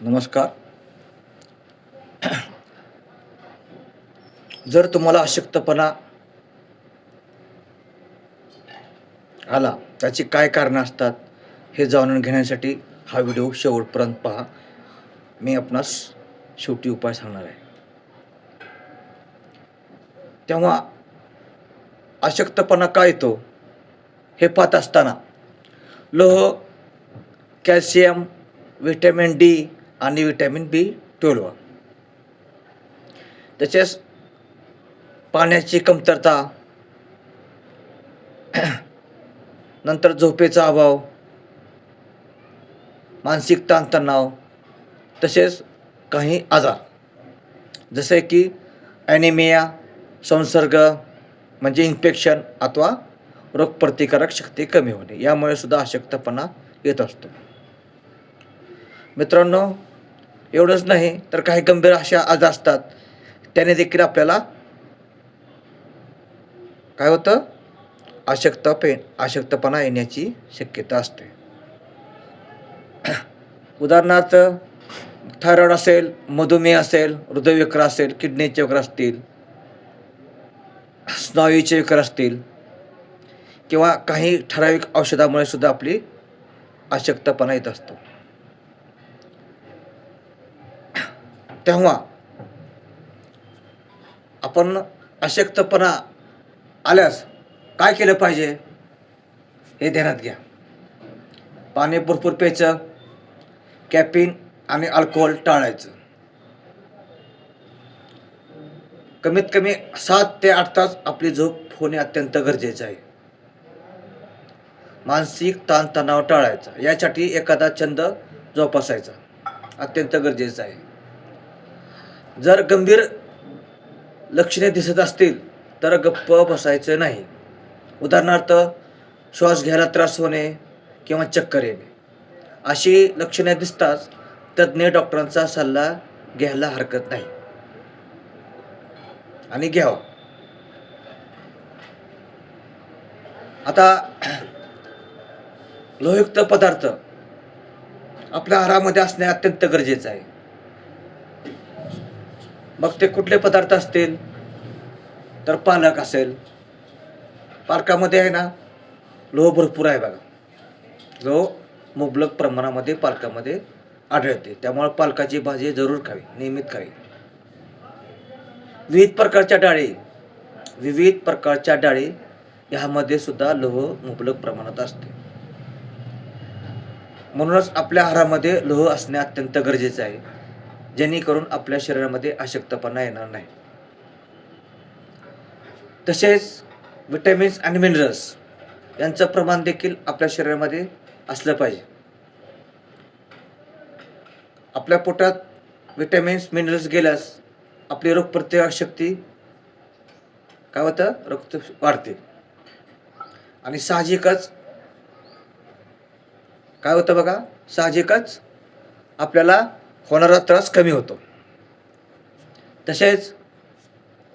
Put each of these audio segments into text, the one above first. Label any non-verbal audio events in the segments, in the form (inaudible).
नमस्कार. जर तुम्हाला अशक्तपणा आला त्याची काय कारणं असतात हे जाणून घेण्यासाठी हा व्हिडिओ शेवटपर्यंत पहा. मी आपणास शेवटी उपाय सांगणार आहे. तेव्हा अशक्तपणा का येतो हे पाहत असताना लोह कॅल्शियम व्हिटॅमिन डी आणि विटॅमिन बी ट्वेल्व. तसेच पाण्याची कमतरता नंतर झोपेचा अभाव मानसिक ताणतणाव तसेच काही आजार. जसे की ॲनिमिया संसर्ग म्हणजे इन्फेक्शन अथवा रोगप्रतिकारक शक्ती कमी होणे यामुळे सुद्धा अशक्तपणा येत असतो. मित्रांनो एवढंच नाही तर काही गंभीर अशा आजार असतात. त्याने देखील आपल्याला काय होतं? अशक्त पे अशक्तपणा येण्याची शक्यता असते. उदाहरणार्थ थायरॉइड असेल मधुमेह असेल हृदयविकार असेल किडनीचे विकार असतील स्नायूचे विकार असतील किंवा काही ठराविक औषधामुळे सुद्धा आपली अशक्तपणा येत असतो. तेव्हा आपण अशक्तपणा आल्यास काय केलं पाहिजे? हे ध्यानात घ्या. पाणी भरपूर प्यायचं कॅपिन आणि अल्कोहोल टाळायचं. कमीत कमी सात ते आठ तास आपली झोप होणे अत्यंत गरजेचं आहे. मानसिक ताणतणाव टाळायचा. यासाठी एखादा छंद जोपासायचा. अत्यंत गरजेचं आहे. जर गंभीर लक्षणे दिसत असतील तर गप्प बसायचं नाही. उदाहरणार्थ श्वास घ्यायला त्रास होणे किंवा चक्कर येणे. अशी लक्षणे दिसताच तज्ज्ञ डॉक्टरांचा सल्ला घ्यायला हरकत नाही. आणि घ्यावा. आता लोहयुक्त पदार्थ आपल्या आहारामध्ये असणे अत्यंत गरजेचं आहे. मग ते कुठले पदार्थ असतील? तर पालक असेल. पालकामध्ये आहे ना लोह भरपूर आहे बघा. लोह मुबलक प्रमाणामध्ये पालकामध्ये आढळते. त्यामुळे पालकाची भाजी जरूर खावी नियमित खावी. विविध प्रकारच्या डाळी. विविध प्रकारच्या डाळी ह्यामध्ये सुद्धा लोह मुबलक प्रमाणात असते. म्हणूनच आपल्या आहारामध्ये लोह असणे अत्यंत गरजेचं आहे. जेणेकरून आपल्या शरीरामध्ये अशक्तपणा येणार नाही. तसेच विटॅमिन्स आणि मिनरल्स यांचं प्रमाण देखील आपल्या शरीरामध्ये असलं पाहिजे. आपल्या पोटात विटॅमिन्स मिनरल्स गेल्यास आपली रोगप्रतिकारक शक्ती काय होतं? रक्त वाढते. आणि साहजिकच काय होतं बघा? साहजिकच आपल्याला होणारा त्रास कमी होतो. तसेच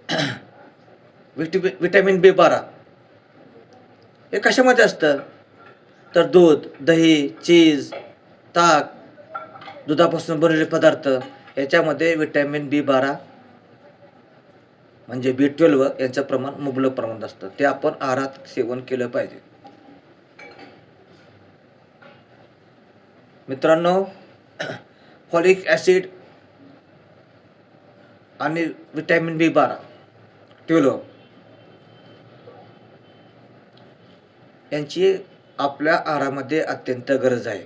(clears throat) विटॅमिन विटॅमिन बी बारा हे कशामध्ये असतं? तर दूध दही चीज ताक दुधापासून बनलेले पदार्थ याच्यामध्ये विटॅमिन बी बारा म्हणजे बी ट्वेल्व यांचं प्रमाण मुबलक प्रमाणात असतं. ते आपण आहारात सेवन केलं पाहिजे. मित्रांनो फॉलिक ॲसिड आणि विटॅमिन बी बारा. ट्युलो यांची आपल्या आहारामध्ये अत्यंत गरज आहे.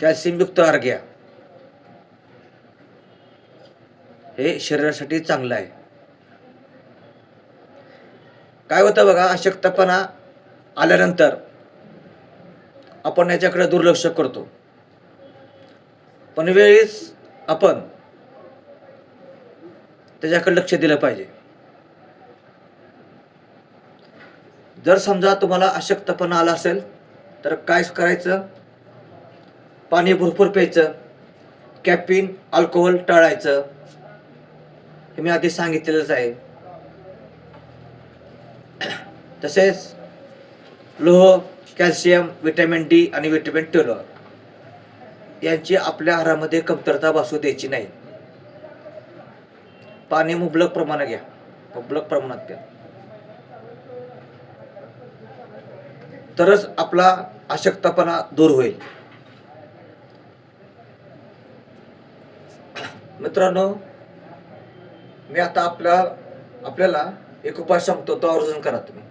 कॅल्शियमयुक्त आहार घ्या. हे शरीरासाठी चांगलं आहे. काय होतं बघा अशक्तपणा आल्यानंतर आपण याच्याकडे दुर्लक्ष करतो. पण वेळीच आपण त्याच्याकडे लक्ष दिलं पाहिजे. जर समजा तुम्हाला अशक्तपणा आला असेल तर काय करायचं? पाणी भरपूर प्यायचं. कॅपिन अल्कोहोल टाळायचं. हे मी आधी सांगितलेलंच आहे. तसेच लोह कॅल्शियम विटॅमिन डी आणि विटॅमिन ट्वेल्व यांची आपल्या आहारामध्ये कमतरता भासू द्यायची नाही. पाणी मुबलक प्रमाणात घ्या. मुबलक प्रमाणात घ्या तरच आपला अशक्तपणा दूर होईल. मित्रांनो मी आता आपल्या आपल्याला एक उपाय सांगतो तो अर्जन करा तुम्ही.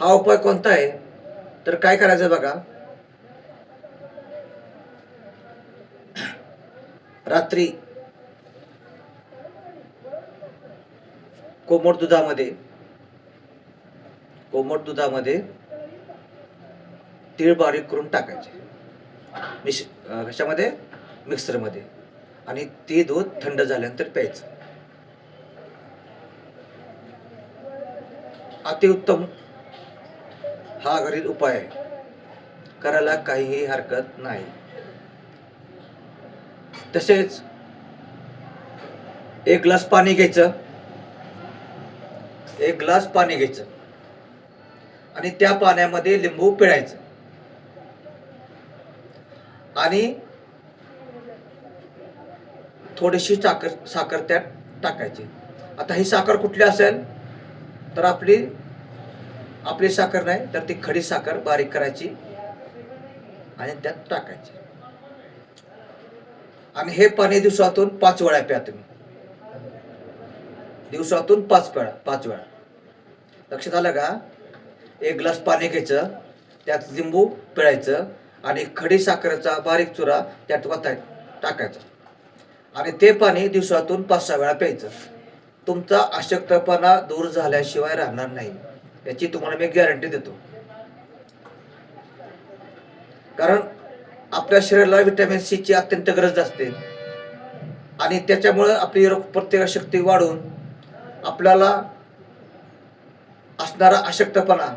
हा उपाय कोणता आहे? तर काय करायचं बघा? रात्री कोमट दुधामध्ये कोमट दुधामध्ये तीळ बारीक करून टाकायचे. मिश कशामध्ये? मिक्सरमध्ये. आणि ते दूध थंड झाल्यानंतर प्यायचं. अतिउत्तम हा घरील उपाय आहे. करायला काहीही हरकत नाही. तसेच एक ग्लास पाणी घ्यायचं. एक ग्लास पाणी घ्यायचं. आणि त्या पाण्यामध्ये लिंबू पिळायचं. आणि थोडीशी साखर साखर त्यात टाकायची. आता ही साखर कुठली असेल? तर आपली आपली साखर नाही तर ती खडी साखर बारीक करायची आणि त्यात टाकायची. आणि हे पाणी दिवसातून पाच वेळा प्या तुम्ही. दिवसातून पाच वेळा पाच वेळा. लक्षात आलं का? एक ग्लास पाणी घ्यायचं त्यात लिंबू पिळायचं आणि खडी साखरेचा बारीक चुरा त्यात वाटाय टाकायचा. आणि ते पाणी दिवसातून पाच सहा वेळा प्यायचं. तुमचा अशक्तपणा दूर झाल्याशिवाय राहणार नाही. याची तुम्हाला मी गॅरंटी देतो. कारण आपल्या शरीराला व्हिटॅमिन सीची अत्यंत गरज असते. आणि त्याच्यामुळं आपली रोग प्रत्येक शक्ती वाढून आपल्याला असणारा अशक्तपणा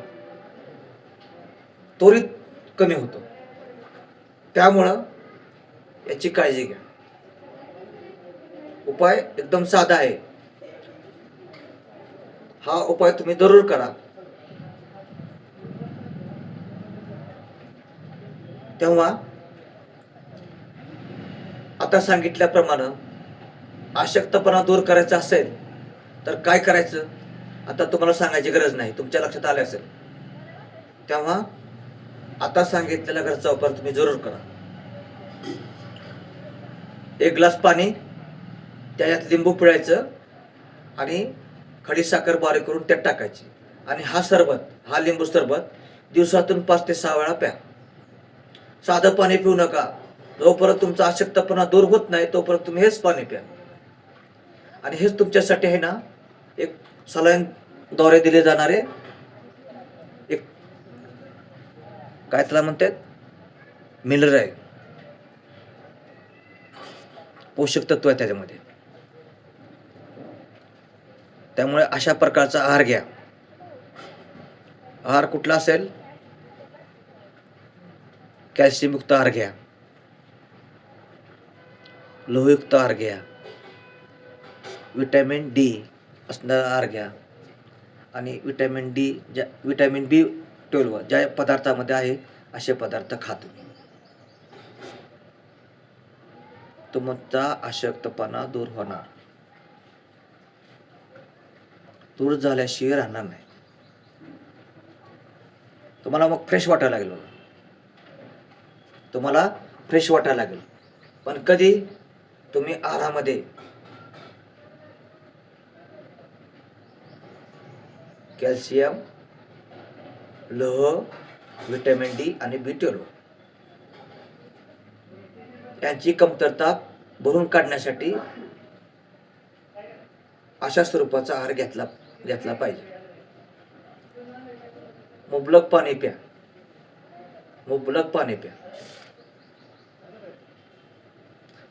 त्वरित कमी होतो. त्यामुळं याची काळजी घ्या. उपाय एकदम साधा आहे. हा उपाय तुम्ही जरूर करा. तेव्हा आता सांगितल्याप्रमाणे अशक्तपणा दूर करायचा असेल तर काय करायचं? आता तुम्हाला सांगायची गरज नाही. तुमच्या लक्षात आले असेल. तेव्हा आता सांगितलेला घरचा वापर तुम्ही जरूर करा. एक ग्लास पाणी त्याच्यात लिंबू पिळायचं आणि खडी साखर बारीक करून त्यात टाकायची. आणि हा सरबत हा लिंबू सरबत दिवसातून पाच ते सहा वेळा प्या. साधं पाणी पिऊ नका. जोपर्यंत तुमचा अशक्तपणा दूर होत नाही तोपर्यंत तुम्ही हेच पाणी प्या. आणि हेच तुमच्यासाठी आहे ना एक सलाईनद्वारे दिले जाणारे. एक काय त्याला म्हणतात? मिनरल आहे. पोषक तत्व आहे त्याच्यामध्ये. त्यामुळे अशा प्रकारचा आहार घ्या. आहार कुठला असेल? कॅल्शियमयुक्त आहार घ्या. लोहयुक्त आहार घ्या विटॅमिन डी असणारा आहार घ्या आणि विटॅमिन डी ज्या विटॅमिन बी ट्वेल्व ज्या पदार्थामध्ये आहे असे पदार्थ खा तुम्ही तुमचा अशक्तपणा दूर होणार. दूर झाल्याशिवाय राहणार नाही. तुम्हाला मग फ्रेश वाटायला लागेल. तुम्हाला फ्रेश वाटायला लागेल. पण कधी? तुम्ही आहारामध्ये कॅल्शियम लोह व्हिटॅमिन डी आणि बी ट्वेल्व यांची कमतरता भरून काढण्यासाठी अशा स्वरूपाचा आहार घेतला घेतला पाहिजे. मुबलक पाणी प्या. मुबलक पाणी प्या.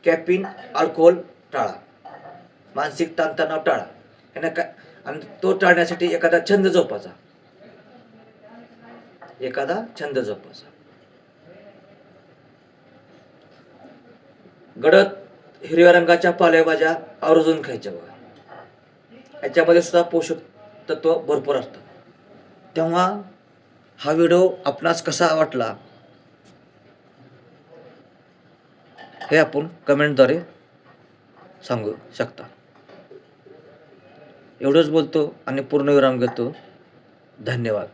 कॅपिन अल्कोहोल टाळा. मानसिक ताणतणाव टाळा. यांना काय? आणि तो टाळण्यासाठी एखादा छंद जोपाचा एखादा छंद जोपाचा गडद हिरव्या रंगाच्या पालेभाज्या आवर्जून खायच्या बघा. याच्यामध्ये सुद्धा पोषक तत्व भरपूर असतात. तेव्हा हा व्हिडिओ आपणास कसा वाटला? हे आपण कमेंटद्वारे सांगू शकता. एवढंच बोलतो आणि पूर्णविराम घेतो. धन्यवाद.